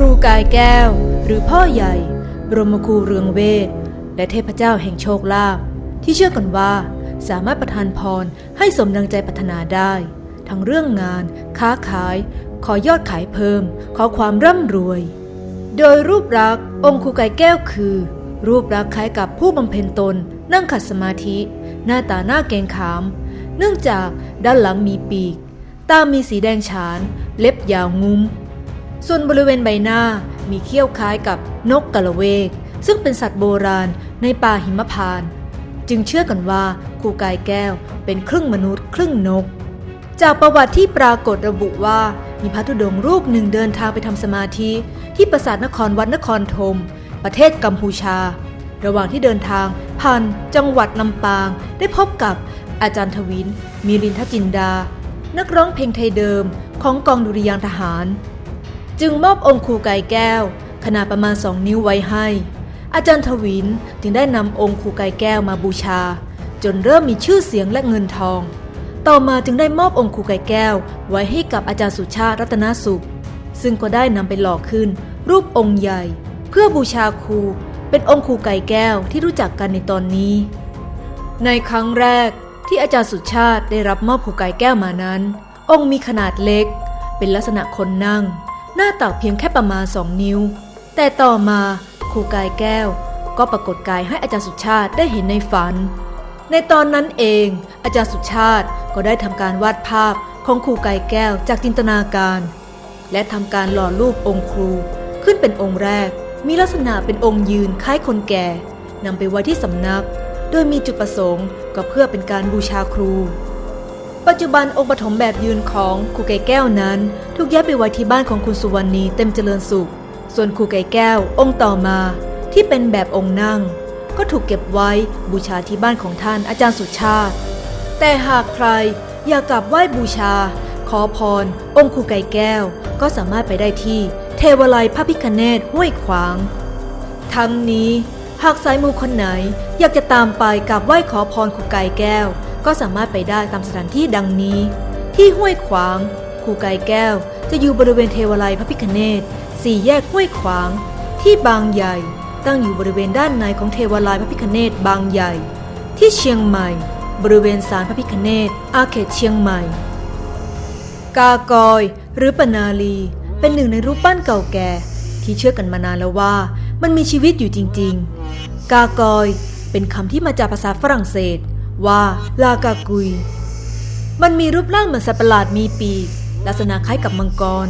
รูกายแก้ว หรือพ่อใหญ่ บรมครูเรืองเวท และเทพเจ้าแห่งโชคลาภที่เชื่อกันว่า สามารถประทานพรให้สมดังใจปรารถนาได้ ทั้งเรื่องงาน ค้าขาย ขอยอดขายเพิ่ม ขอความร่ำรวย โดยรูปลักษณ์องค์ครูกายแก้วคือ รูปลักษณ์คล้ายกับผู้บำเพ็ญตน นั่งขัดสมาธิ หน้าตาหน้าเกงขาม เนื่องจากด้านหลังมีปีก ตามีสีแดงฉาน เล็บยาวงุ้ม ส่วนบริเวณใบหน้ามีเขี้ยวคล้ายกับนกกระเวก ซึ่งเป็นสัตว์โบราณในป่าหิมพาน จึงเชื่อกันว่าครูกายแก้วเป็นครึ่งมนุษย์ครึ่งนก จากประวัติที่ปรากฏระบุว่ามีพระธุดงค์รูปหนึ่งเดินทางไปทำสมาธิที่ปราสาทนครวัดนครธมประเทศกัมพูชา ระหว่างที่เดินทางผ่านจังหวัดลำปาง ได้พบกับอาจารย์ทวิน มีรินทจินดา นักร้องเพลงไทยเดิมของกองดุริยางทหาร จึงมอบองค์ครูไก่แก้ว ขนาดประมาณสองนิ้วไว้ให้ อาจารย์ทวินจึงได้นำองค์ครูไก่แก้วมาบูชา จนเริ่มมีชื่อเสียงและเงินทอง ต่อมาจึงได้มอบองค์ครูไก่แก้ว ไว้ให้กับอาจารย์สุชาติรัตนสุข ซึ่งก็ได้นำไปหล่อขึ้น รูปองค์ใหญ่ เพื่อบูชาครูเป็นองค์ครูไก่แก้วที่รู้จักกันในตอนนี้ ในครั้งแรกที่อาจารย์สุชาติได้รับมอบครูไก่แก้วมานั้น องค์มีขนาดเล็ก เป็นลักษณะคนนั่ง หน้าตักเพียงแค่ประมาณ2นิ้ว แต่ต่อมาครูกายแก้ว ก็ปรากฏกายให้อาจารย์สุชาติได้เห็นในฝัน ในตอนนั้นเอง อาจารย์สุชาติก็ได้ทำการวาดภาพของครูกายแก้วจากจินตนาการ และทำการหล่อรูปองค์ครูขึ้นเป็นองค์แรก มีลักษณะเป็นองค์ยืนคล้ายคนแก่นำไปไว้ที่สำนัก โดยมีจุดประสงค์ก็เพื่อเป็นการบูชาครู ปัจจุบันองค์ปฐมแบบยืนของครูไก่แก้วนั้น ถูกย้ายไปไว้ที่บ้านของคุณสุวรรณีเต็มเจริญสุข ส่วนครูไก่แก้วองค์ต่อมาที่เป็นแบบองค์นั่ง ก็ถูกเก็บไว้บูชาที่บ้านของท่านอาจารย์สุชาติ แต่หากใครอยากกราบไหว้บูชา ขอพร องค์ครูไก่แก้ว ก็สามารถไปได้ที่เทวไลยพระพิคเนตห้วยขวาง ทั้งนี้หากสายมูคนไหนอยากจะตามไปกราบไหว้ขอพรครูไก่แก้ว ก็สามารถไปได้ตามสถานที่ดังนี้ ที่ห้วยขวางคูไกแก้ว จะอยู่บริเวณเทวไลยพระพิคเนตสี่แยกห้วยขวาง ที่บางใหญ่ ตั้งอยู่บริเวณด้านในของเทวไลยพระพิคเนตบางใหญ่ ที่เชียงใหม่ บริเวณศาลพระพิคเนตอาเขตเชียงใหม่ กากอยหรือปนาลี เป็นหนึ่งในรูปปั้นเก่าแก่ ที่เชื่อกันมานานแล้วว่ามันมีชีวิตอยู่จริง ๆ กากอยเป็นคำที่มาจากภาษาฝรั่งเศส ว่าลากากุย มันมีรูปร่างเหมือนสัตว์ประหลาดมีปีก ลักษณะคล้ายกับมังกร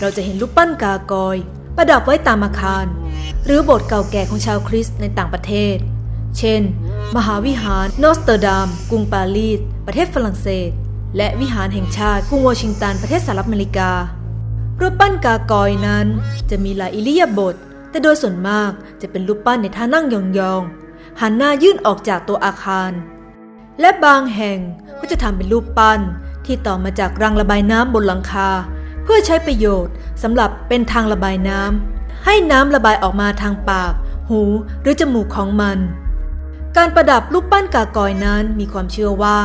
เราจะเห็นรูปปั้นกากอย ประดับไว้ตามอาคาร หรือโบสถ์เก่าแก่ของชาวคริสต์ในต่างประเทศ เช่น มหาวิหารนอสเตอร์ดาม กรุงปารีส ประเทศฝรั่งเศส และวิหารแห่งชาติกรุงวอชิงตัน ประเทศสหรัฐอเมริกา รูปปั้นกากอยนั้นจะมีหลายอิริยาบถแต่โดยส่วนมากจะเป็นรูปปั้นในท่านั่งยองๆหันหน้ายื่นออกจากตัวอาคาร และบางแห่งก็จะทำเป็นรูปปั้นที่ต่อมาจากรังระบายน้ำบนหลังคา เพื่อใช้ประโยชน์สำหรับเป็นทางระบายน้ำให้น้ำระบายออกมาทางปาก หูหรือจมูกของมัน การประดับรูปปั้นกากอยนั้นมีความเชื่อว่า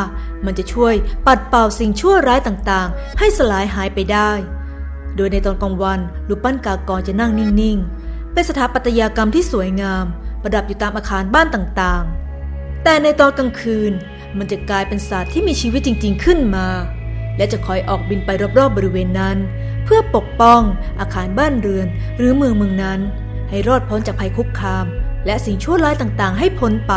มันจะช่วยปัดเป่าสิ่งชั่วร้ายต่างๆ ให้สลายหายไปได้ โดยในตอนกลางวันรูปปั้นกากอยจะนั่งนิ่งๆ เป็นสถาปัตยกรรมที่สวยงาม ประดับอยู่ตามอาคารบ้านต่างๆ แต่ในตอนกลางคืน มันจะกลายเป็นสัตว์ที่มีชีวิตจริง ๆ ขึ้นมา และจะคอยออกบินไปรอบๆบริเวณนั้น เพื่อปกป้องอาคารบ้านเรือนหรือเมืองเมืองนั้น ให้รอดพ้นจากภัยคุกคาม และสิ่งชั่วร้ายต่างๆ ให้พ้นไป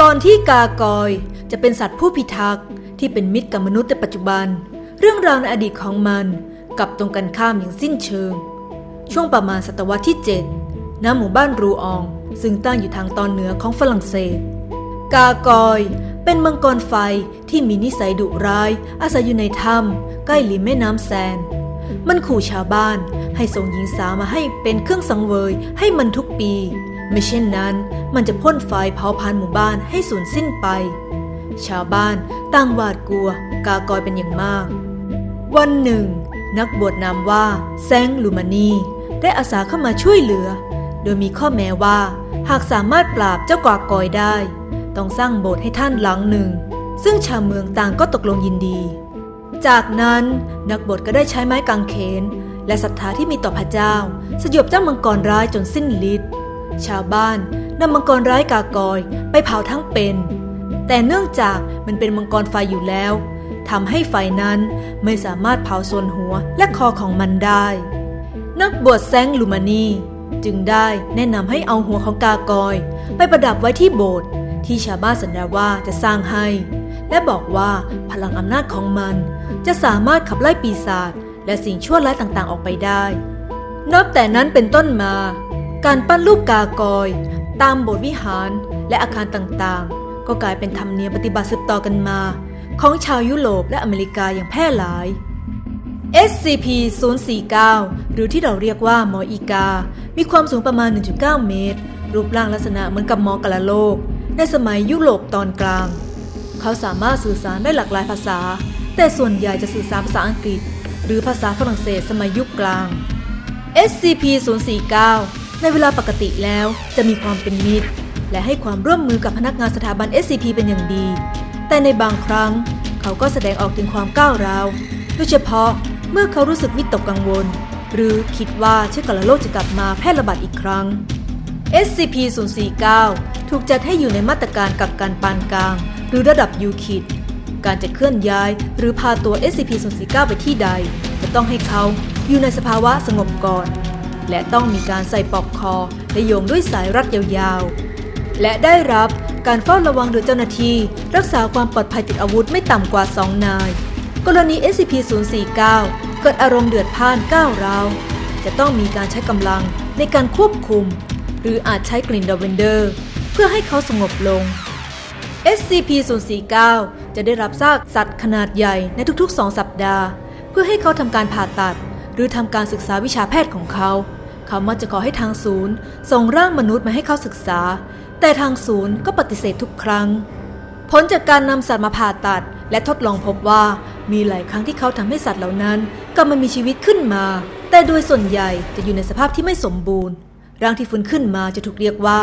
ก่อนที่กากอยจะเป็นสัตว์ผู้พิทักษ์ที่เป็นมิตรกับมนุษย์ในปัจจุบัน เรื่องราวในอดีตของมันกลับตรงกันข้ามอย่างสิ้นเชิง ช่วงประมาณศตวรรษที่ 7ณหมู่บ้านรูออง ซึ่งตั้งอยู่ทางตอนเหนือของฝรั่งเศส กากอยเป็นมังกรไฟที่มีนิสัยดุร้าย อาศัยอยู่ในถ้ำใกล้ริมแม่น้ำแซน มันขู่ชาวบ้านให้ส่งหญิงสาวมาให้เป็นเครื่องสังเวยให้มันทุกปี ไม่เช่นนั้นมันจะพ่นไฟเผาพันหมู่บ้านให้สูญสิ้นไป ชาวบ้านต่างหวาดกลัว กากอยเป็นอย่างมาก วันหนึ่ง นักบวชนามว่าแซงลูมานีได้อาสาเข้ามาช่วยเหลือ โดยมีข้อแม้ว่า หากสามารถปราบเจ้ากากอยได้ ต้องสร้างโบสถ์ให้ท่านหลังหนึ่ง ซึ่งชาวเมืองต่างก็ตกลงยินดี จากนั้นนักบวชก็ได้ใช้ไม้กางเขน และศรัทธาที่มีต่อพระเจ้า สยบเจ้ามังกรร้ายจนสิ้นฤทธิ์ชาวบ้านนำมังกรร้ายกากอยไปเผาทั้งเป็น แต่เนื่องจากมันเป็นมังกรไฟอยู่แล้วทำให้ไฟนั้นไม่สามารถเผาส่วนหัวและคอของมันได้ นักบวชแซงลูมานีจึงได้แนะนำให้เอาหัวของกากอย ไปประดับไว้ที่โบสถ์ ที่ชาวบ้านสัญญาว่าจะสร้างให้ และบอกว่าพลังอำนาจของมัน จะสามารถขับไล่ปีศาจและสิ่งชั่วร้ายต่างๆออกไปได้ นับแต่นั้นเป็นต้นมา การปั้นรูปกากอยตามโบสถ์วิหารและอาคารต่างๆ ก็กลายเป็นธรรมเนียมปฏิบัติสืบต่อกันมา ของชาวยุโรปและอเมริกาอย่างแพร่หลาย SCP-049 หรือที่เราเรียกว่าหมออีกา มีความสูงประมาณ 1.9 เมตร รูปร่างลักษณะเหมือนกับหมอกะละโลก ในสมัยยุโรปตอนกลาง เขาสามารถสื่อสารได้หลากหลายภาษา แต่ส่วนใหญ่จะสื่อสารภาษาอังกฤษ หรือภาษาฝรั่งเศสสมัยยุคกลาง SCP-049 ในเวลาปกติแล้วจะมีความเป็นมิตร และให้ความร่วมมือกับพนักงานสถาบัน SCP เป็นอย่างดี แต่ในบางครั้งเขาก็แสดงออกถึงความก้าวร้าว โดยเฉพาะเมื่อเขารู้สึกวิตกกังวล หรือคิดว่าเชื้อกระโรคจะกลับมาแพร่ระบาดอีกครั้ง SCP-049 ถูกจัดให้อยู่ในมาตรการกักกันปานกลาง หรือระดับยูคิดการจะเคลื่อนย้ายหรือพาตัว SCP-049 ไปที่ใด จะต้องให้เขาอยู่ในสภาวะสงบก่อน และต้องมีการใส่ปลอกคอและโยงด้วยสายรัดยาวๆ และได้รับการเฝ้าระวังโดยเจ้าหน้าที่ รักษาความปลอดภัยติดอาวุธไม่ต่ำกว่า 2 นาย กรณี SCP-049 เกิดอารมณ์เดือดพ่านก้าวร้าว จะต้องมีการใช้กำลังในการควบคุม รืออาจใช้กลิ่นดาเวนเดอร์ เพื่อให้เขาสงบลง SCP-049 จะได้รับซากสัตว์ขนาดใหญ่ในทุกๆ 2 สัปดาห์ เพื่อให้เขาทำการผ่าตัด หรือทำการศึกษาวิชาแพทย์ของเขา เขามักจะขอให้ทางศูนย์ ส่งร่างมนุษย์มาให้เขาศึกษา แต่ทางศูนย์ก็ปฏิเสธทุกครั้ง ผลจากการนำสัตว์มาผ่าตัด และทดลองพบว่ามีหลายครั้งที่เขาทำให้สัตว์เหล่านั้นกลับมามีชีวิตขึ้นมา แต่โดยส่วนใหญ่จะอยู่ในสภาพที่ไม่สมบูรณ์ ร่างที่ฟื้นขึ้นมาจะถูกเรียกว่า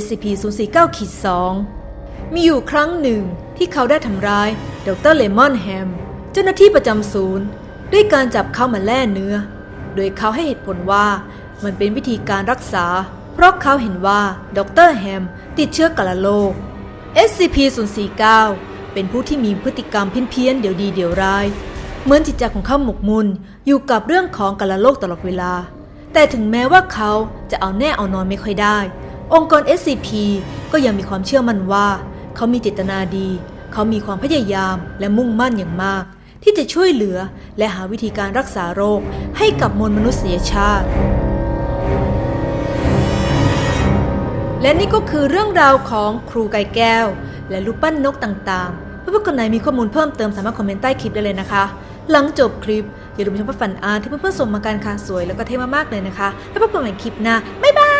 SCP-049-2 มีอยู่ครั้งหนึ่งที่เขาได้ทำร้ายดรเลมอนแฮม เจ้าหน้าที่ประจำศูนย์ ด้วยการจับเขามาแล่เนื้อ โดยเขาให้เหตุผลว่ามันเป็นวิธีการรักษา เพราะเขาเห็นว่าดรแฮมติดเชื้อกระโรค SCP-049 เป็นผู้ที่มีพฤติกรรมเพี้ยนๆเดี๋ยวดีเดี๋ยวร้าย เหมือนจิตใจของเขาหมกมุ่นอยู่กับเรื่องของกระโรคตลอดเวลา แต่ถึงแม้ว่าเขาจะเอาแน่เอานอนไม่ค่อยได้ องค์กร SCP ก็ยังมีความเชื่อมั่นว่า เขามีเจตนาดี เขามีความพยายามและมุ่งมั่นอย่างมาก ที่จะช่วยเหลือและหาวิธีการรักษาโรคให้กับมวลมนุษยชาติ และนี่ก็คือเรื่องราวของครูไก่แก้ว และรูปปั้นนกต่างๆเพื่อนๆคนไหนมีข้อมูลเพิ่มเติมสามารถคอมเมนต์ใต้คลิปได้เลยนะคะ หลังจบคลิปอย่าลืมชมพันอ่านที่เพื่อนๆส่งมาการค่ะสวยแล้วก็เท่มากๆเลยนะคะ แล้วพบกันใหม่คลิปหน้าบ๊ายบาย